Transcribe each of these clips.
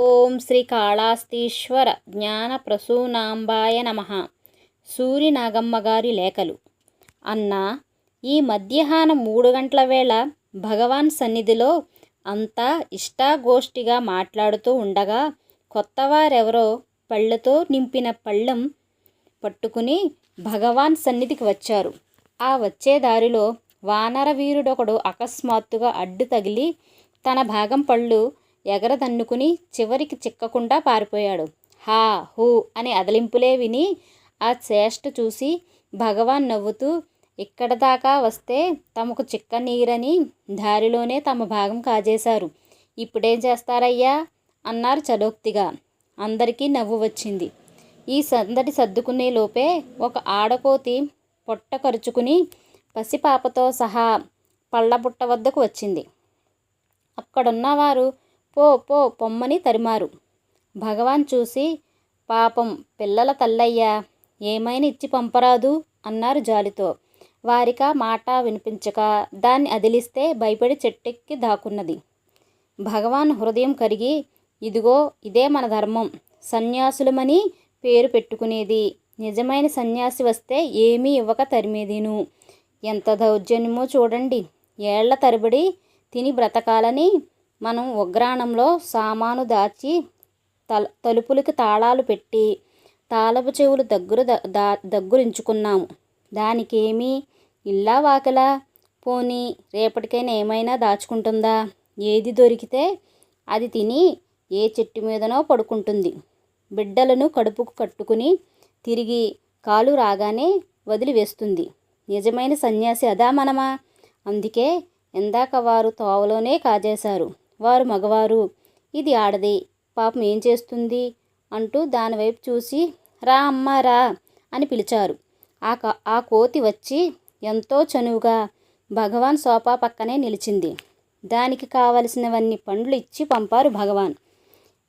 ఓం శ్రీ కాళాస్తీశ్వర జ్ఞాన ప్రసూనాంబాయ నమ. సూరి నాగమ్మ గారి లేఖలు. అన్నా ఈ మధ్యాహ్నం మూడు గంటల వేళ భగవాన్ సన్నిధిలో అంతా ఇష్టాగోష్ఠిగా మాట్లాడుతూ ఉండగా కొత్తవారెవరో పళ్ళతో నింపిన పళ్ళెం పట్టుకుని భగవాన్ సన్నిధికి వచ్చారు. ఆ వచ్చే దారిలో వానర వీరుడొకడు అకస్మాత్తుగా అడ్డు తగిలి తన భాగం పళ్ళు ఎగరదన్నుకుని చివరికి చిక్కకుండా పారిపోయాడు. హా హూ అనే అదలింపులే విని ఆ చేష్ట చూసి భగవాన్ నవ్వుతూ ఇక్కడ దాకా వస్తే తమకు చిక్క నీరని దారిలోనే తమ భాగం కాజేశారు. ఇప్పుడేం చేస్తారయ్యా? అన్నారు చలోక్తిగా అందరికీ నవ్వు వచ్చింది. ఈ సందడి సర్దుకునే లోపే ఒక ఆడకోతి పొట్ట కరుచుకుని పసిపాపతో సహా పళ్ళబుట్ట వద్దకు వచ్చింది. అక్కడున్నవారు పో పో పొమ్మని తరిమారు. భగవాన్ చూసి పాపం పిల్లల తల్లయ్యా ఏమైనా ఇచ్చి పంపరాదు అన్నారు జాలితో. వారిక మాట వినిపించక దాన్ని అదిలిస్తే భయపడి చెట్టెక్కి దాక్కున్నది. భగవాన్ హృదయం కరిగి ఇదిగో ఇదే మన ధర్మం. సన్యాసులమని పేరు పెట్టుకునేది. నిజమైన సన్యాసి వస్తే ఏమీ ఇవ్వక తరిమేదిను? ఎంత దౌర్జన్యమో చూడండి. ఏళ్ళ తరబడి తిని బ్రతకాలని మనం ఉగ్రాణంలో సామాను దాచి తల తలుపులకి తాళాలు పెట్టి తాళపు చెవులు దగ్గర దా దగ్గరించుకున్నాము. దానికేమీ ఇల్లా వాకలా? పోనీ రేపటికైనా ఏమైనా దాచుకుంటుందా? ఏది దొరికితే అది తిని ఏ చెట్టు మీదనో పడుకుంటుంది. బిడ్డలను కడుపుకు కట్టుకుని తిరిగి కాలు రాగానే వదిలివేస్తుంది నిజమైన సన్యాసి అదా మనమా? అందుకే ఇందాక వారు తోవలోనే కాజేశారు. వారు మగవారు. ఇది ఆడది. పాపం ఏం చేస్తుంది? అంటూ దానివైపు చూసి రా అమ్మా రా అని పిలిచారు. ఆ ఆ కోతి వచ్చి ఎంతో చనువుగా భగవాన్ సోఫా పక్కనే నిలిచింది. దానికి కావలసినవన్నీ పండ్లు ఇచ్చి పంపారు భగవాన్.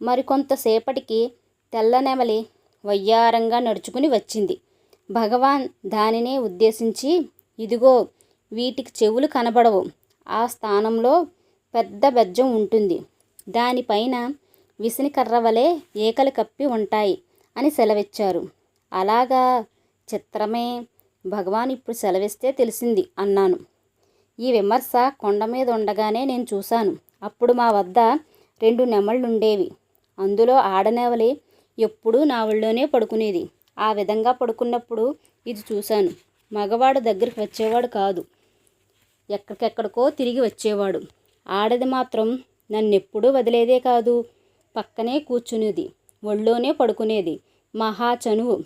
మరికొంతసేపటికి తెల్లనెమలి వయ్యారంగా నడుచుకుని వచ్చింది. భగవాన్ దానినే ఉద్దేశించి ఇదిగో వీటికి చెవులు కనబడవు. ఆ స్థానంలో పెద్ద బెజ్జం ఉంటుంది. దానిపైన విసినికర్ర వలె ఏకలు కప్పి ఉంటాయి అని సెలవిచ్చారు. అలాగా చిత్రమే భగవాన్ ఇప్పుడు సెలవిస్తే తెలిసింది అన్నాను. ఈ విమర్శ కొండ మీద ఉండగానే నేను చూశాను. అప్పుడు మా వద్ద రెండు నెమళ్ళుండేవి. అందులో ఆడనెవలి ఎప్పుడూ నా ఒళ్ళోనే పడుకునేది. ఆ విధంగా పడుకున్నప్పుడు ఇది చూశాను. మగవాడు దగ్గరికి వచ్చేవాడు కాదు. ఎక్కడికెక్కడికో తిరిగి వచ్చేవాడు. ఆడది మాత్రం నన్నెప్పుడూ వదిలేదే కాదు. పక్కనే కూర్చునేది. ఒళ్ళోనే పడుకునేది. మహా చనువు.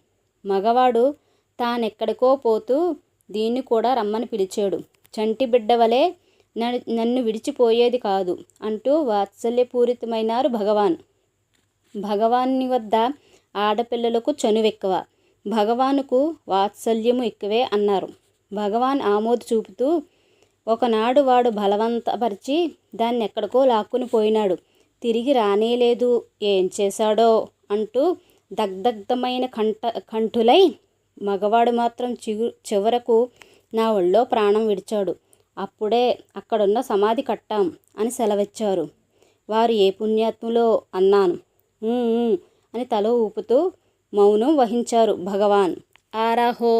మగవాడు తానెక్కడికో పోతూ దీన్ని కూడా రమ్మని పిలిచాడు. చంటి బిడ్డ వలె నన్ను విడిచిపోయేది కాదు అంటూ వాత్సల్యపూరితమైనారు భగవాన్. భగవాన్ని వద్ద ఆడపిల్లలకు చనువెక్కువ. భగవానుకు వాత్సల్యము ఎక్కువే అన్నారు. భగవాన్ ఆమోద చూపుతూ ఒకనాడు వాడు బలవంతపరిచి దాన్ని ఎక్కడికో లాక్కుని పోయినాడు. తిరిగి రానేలేదు ఏం చేశాడో అంటూ దగ్ధగ్ధమైన కంఠ కంఠులై మగవాడు మాత్రం చిగు చివరకు నా ఒళ్ళో ప్రాణం విడిచాడు. అప్పుడే అక్కడున్న సమాధి కట్టాం అని సెలవిచ్చారు. వారు ఏ పుణ్యాత్ములో అన్నాను. అని తల ఊపుతూ మౌనం వహించారు భగవాన్. ఆరాహో!